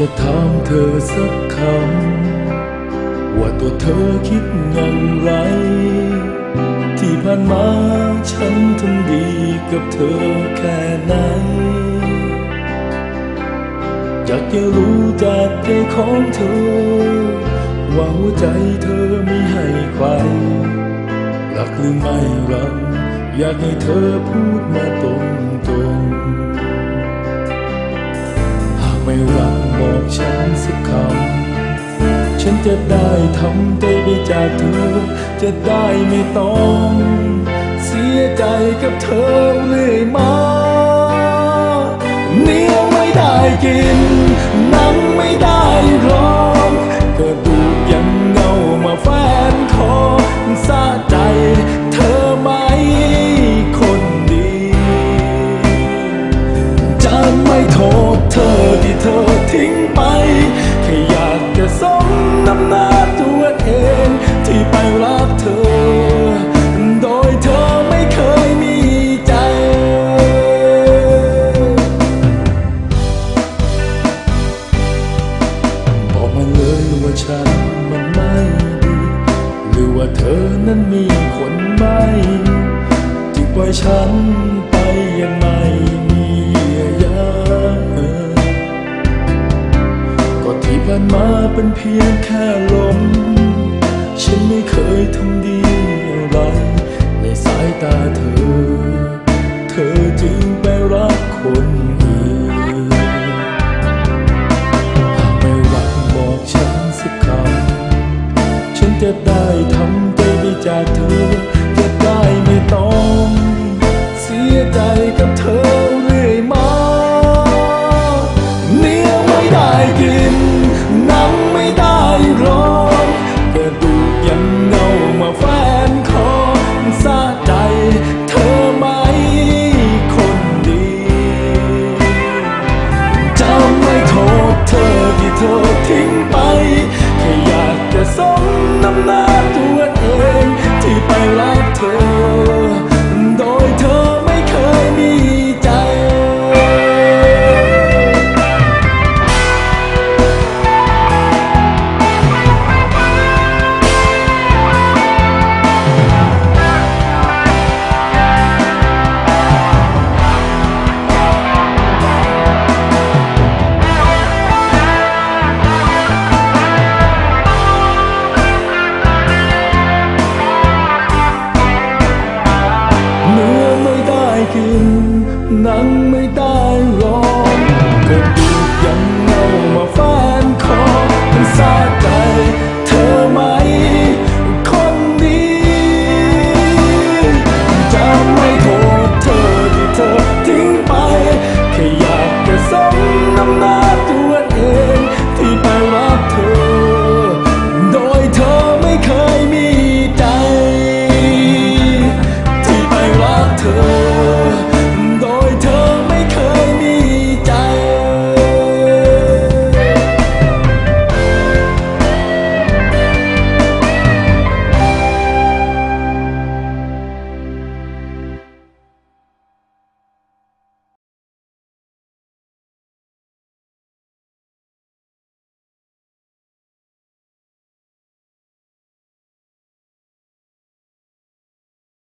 จะถามเธอสักคำ ว่าตัวเธอคิดอย่างไร ที่ผ่านมาฉันทำดีกับเธอแค่ไหน อยากจะรู้จากใจของเธอ ว่าหัวใจเธอไม่ให้ใครรักหรือไม่รัก อยากให้เธอพูดมาตรงตรง ไม่รักบอกฉันสักคำ ฉันจะได้ทำใจไปจากเธอ จะได้ไม่ต้อง เสียใจกับเธอเลยมา มน้ำน้าตัวเองที่ไปรักเธอ โดยเธอไม่เคยมีใจ บอกมาเลยว่าฉันมันไม่ดี หรือว่าเธอนั้นมีคนใหม่ที่ปล่อยฉันไปยังไม่ ผ่านมาเป็นเพียงแค่ลม ฉันไม่เคยทำดีอะไร ในสายตาเธอ เธอจึงไปรักคนอื่นหากไม่รักบอกฉันสักคำ ฉันจะได้ทำใจไปจากเธอ จะได้ไม่ต้อง เสียใจกับเธอ เนื้อ